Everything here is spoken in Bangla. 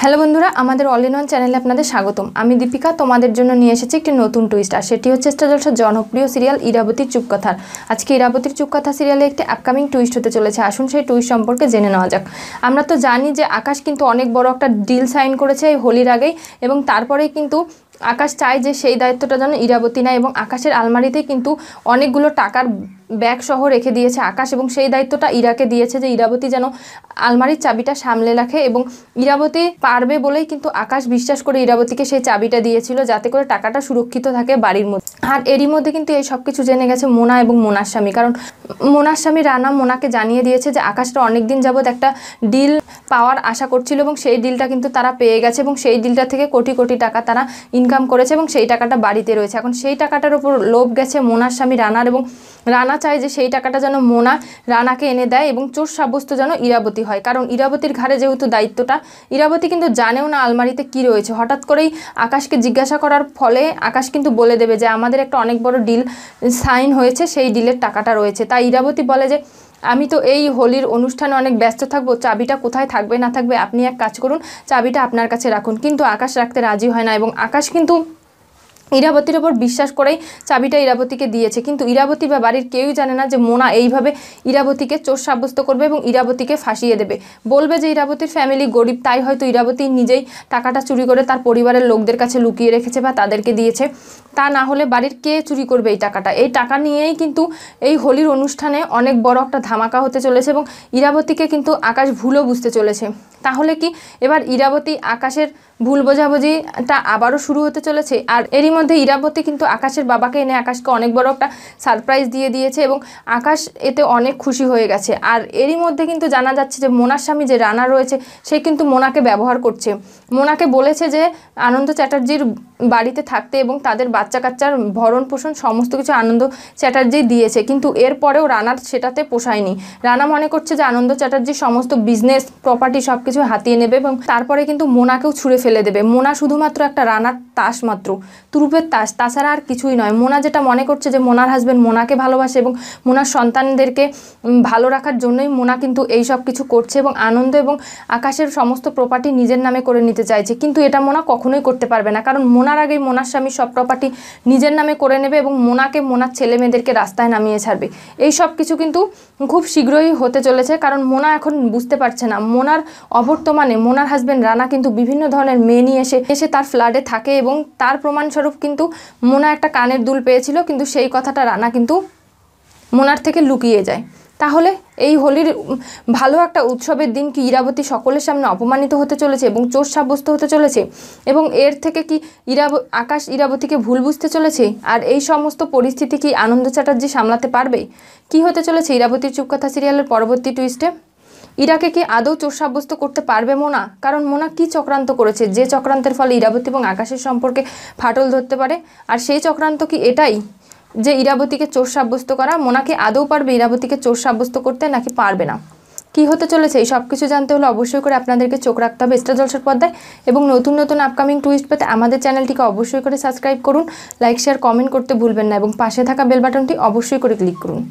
হ্যালো বন্ধুরা, আমাদের অল ইন ওয়ান চ্যানেলে আপনাদের স্বাগতম। আমি দীপিকা, তোমাদের জন্য নিয়ে এসেছি একটি নতুন টুইস্ট আর সেটি হচ্ছে স্টার জলসার জনপ্রিয় সিরিয়াল ইরাবতীর চুপকথার। আজকে ইরাবতীর চুপকথা সিরিয়ালে একটি আপকামিং টুইস্ট হতে চলেছে। আসুন সেই টুইস্ট সম্পর্কে জেনে নেওয়া যাক। আমরা তো জানি যে আকাশ কিন্তু অনেক বড় একটা ডিল সাইন করেছে এই হোলির আগেই, এবং তারপরেই কিন্তু আকাশ চায় যে সেই দায়িত্বটা যেন ইরাবতী নেয়, এবং আকাশের আলমারিতেই কিন্তু অনেকগুলো টাকার ব্যাগ সহ রেখে দিয়েছে আকাশ এবং সেই দায়িত্বটা ইরাকে দিয়েছে যে ইরাবতী যেন আলমারির চাবিটা সামলে রাখে এবং ইরাবতী পারবে বলেই কিন্তু আকাশ বিশ্বাস করে ইরাবতীকে সেই চাবিটা দিয়েছিল যাতে করে টাকাটা সুরক্ষিত থাকে বাড়ির মধ্যে। আর এরই মধ্যে কিন্তু এই সব কিছু জেনে গেছে মোনা এবং মোনার স্বামী। কারণ মোনার স্বামী রানা মোনাকে জানিয়ে দিয়েছে যে আকাশটা অনেক দিন যাবৎ একটা ডিল পাওয়ার আশা করছিল এবং সেই ডিলটা কিন্তু তারা পেয়ে গেছে এবং সেই ডিলটা থেকে কোটি কোটি টাকা তারা ইনকাম করেছে এবং সেই টাকাটা বাড়িতে রয়েছে। এখন সেই টাকাটার উপর লোভ গেছে মোনার স্বামী রানার এবং রানা চায় যে সেই টাকাটা যেন মোনা রানাকে এনে দেয় এবং চোর সাব্যস্ত যেন ইরাবতী হয়। কারণ ইরাবতীর ঘাড়ে যেহেতু দায়িত্বটা, ইরাবতী কিন্তু জানেও না আলমারিতে কি রয়েছে। হঠাৎ করেই আকাশকে জিজ্ঞাসা করার ফলে আকাশ কিন্তু বলে দেবে যে আমাদের একটা অনেক বড় ডিল সাইন হয়েছে, সেই ডিলের টাকাটা রয়েছে। তাই ইরাবতী বলে যে, আমি তো এই হোলির অনুষ্ঠানে অনেক ব্যস্ত থাকব, চাবিটা কোথায় থাকবে না থাকবে আপনি এক কাজ করুন, চাবিটা আপনার কাছে রাখুন। কিন্তু আকাশ রাখতে রাজি হয় না এবং আকাশ কিন্তু ইরাবতীর ওপর বিশ্বাস করেই চাবিটা ইরাবতীকে দিয়েছে। কিন্তু ইরাবতী বা বাড়ির কেউই জানে না যে মোনা এইভাবে ইরাবতীকে চোর সাব্যস্ত করবে এবং ইরাবতীকে ফাঁসিয়ে দেবে। বলবে যে ইরাবতীর ফ্যামিলি গরিব, তাই হয়তো ইরাবতী নিজেই টাকাটা চুরি করে তার পরিবারের লোকদের কাছে লুকিয়ে রেখেছে বা তাদেরকে দিয়েছে। তা না হলে বাড়ির কে চুরি করবে এই টাকাটা? এই টাকা নিয়েই কিন্তু এই হোলির অনুষ্ঠানে অনেক বড় একটা ধামাকা হতে চলেছে এবং ইরাবতীকে কিন্তু আকাশ ভুলও বুঝতে চলেছে। তাহলে কি এবার ইরাবতী আকাশের ভুল বোঝাবুঝিটা আবারও শুরু হতে চলেছে। আর এরই মধ্যে ইরাবতী কিন্তু আকাশের বাবাকে এনে আকাশকে অনেক বড় একটা সারপ্রাইজ দিয়ে দিয়েছে এবং আকাশ এতে অনেক খুশি হয়ে গেছে। আর এরই মধ্যে কিন্তু জানা যাচ্ছে যে মোনার স্বামী যে রানা রয়েছে, সে কিন্তু মোনাকে ব্যবহার করছে। মোনাকে বলেছে যে আনন্দ চ্যাটার্জির বাড়িতে থাকতে এবং তাদের বাচ্চা কাচ্চার ভরণ পোষণ সমস্ত কিছু আনন্দ চ্যাটার্জি দিয়েছে। কিন্তু এরপরেও রানার সেটাতে পোষায়নি। রানা মনে করছে যে আনন্দ চ্যাটার্জির সমস্ত বিজনেস প্রপার্টি সব কিছু হাতিয়ে নেবে এবং তারপরে কিন্তু মোনাকেও ছুঁড়ে ফেলে দেবে। মোনা শুধুমাত্র একটা রানার তাস মাত্র, তুরুপের তাস। তাছাড়া আর কিছুই নয়। মোনা যেটা মনে করছে যে মোনার হাজব্যান্ড মোনাকে ভালোবাসে এবং মোনার সন্তানদেরকে ভালো রাখার জন্যই মোনা কিন্তু এই সব কিছু করছে এবং আনন্দ এবং আকাশের সমস্ত প্রপার্টি নিজের নামে করে নিতে চাইছে। কিন্তু এটা মোনা কখনোই করতে পারবে না। কারণ মোনার আগেই মোনার স্বামী সব প্রপার্টি নিজের নামে করে নেবে এবং মোনাকে মোনার ছেলে মেয়েদেরকে রাস্তায় নামিয়ে ছাড়বে। এই সব কিছু কিন্তু খুব শীঘ্রই হতে চলেছে। কারণ মোনা এখন বুঝতে পারছে না। মোনার অবর্তমানে মোনার হাজব্যান্ড রানা কিন্তু বিভিন্ন ধরনের মেয়ে নিয়ে এসে এসে তার ফ্ল্যাটে থাকে এবং তার প্রমাণস্বরূপ কিন্তু মোনা একটা কানের দুল পেয়েছিল, কিন্তু সেই কথাটা রানা কিন্তু মোনার থেকে লুকিয়ে যায়। তাহলে এই হোলির ভালো একটা উৎসবের দিন কি ইরাবতী সকলের সামনে অপমানিত হতে চলেছে এবং চোর সাব্যস্ত হতে চলেছে? এবং এর থেকে কি ইরাব, আকাশ ইরাবতীকে ভুল বুঝতে চলেছে? আর এই সমস্ত পরিস্থিতি কি আনন্দ চ্যাটার্জি সামলাতে পারবে? কি হতে চলেছে ইরাবতীর চুপকথা সিরিয়ালের পরবর্তী টুইস্টে ইরাকে কি আদৌ চোর সাব্যস্ত করতে পারবে মোনা? কারণ মোনা কি চক্রান্ত করেছে? যে চক্রান্তের ফলে ইরাবতী এবং আকাশের সম্পর্কে ফাটল ধরতে পারে? আর সেই চক্রান্ত কি এটাই? যে ইরাবতীকে চোর সাব্যস্ত করা মোনাকে আদৌ পারবে ইরাবতীকে চোর সাব্যস্ত করতে নাকি পারবে না? কি হতে চলেছে? এই সব কিছু জানতে হলে অবশ্যই করে আপনাদেরকে চোখ রাখতে হবে স্টার জলসার পর্দায়। এবং নতুন নতুন আপকামিং টুইস্ট পেতে আমাদের চ্যানেলটিকে অবশ্যই করে সাবস্ক্রাইব করুন লাইক শেয়ার কমেন্ট করতে ভুলবেন না। এবং পাশে থাকা বেল বাটনটি অবশ্যই করে ক্লিক করুন।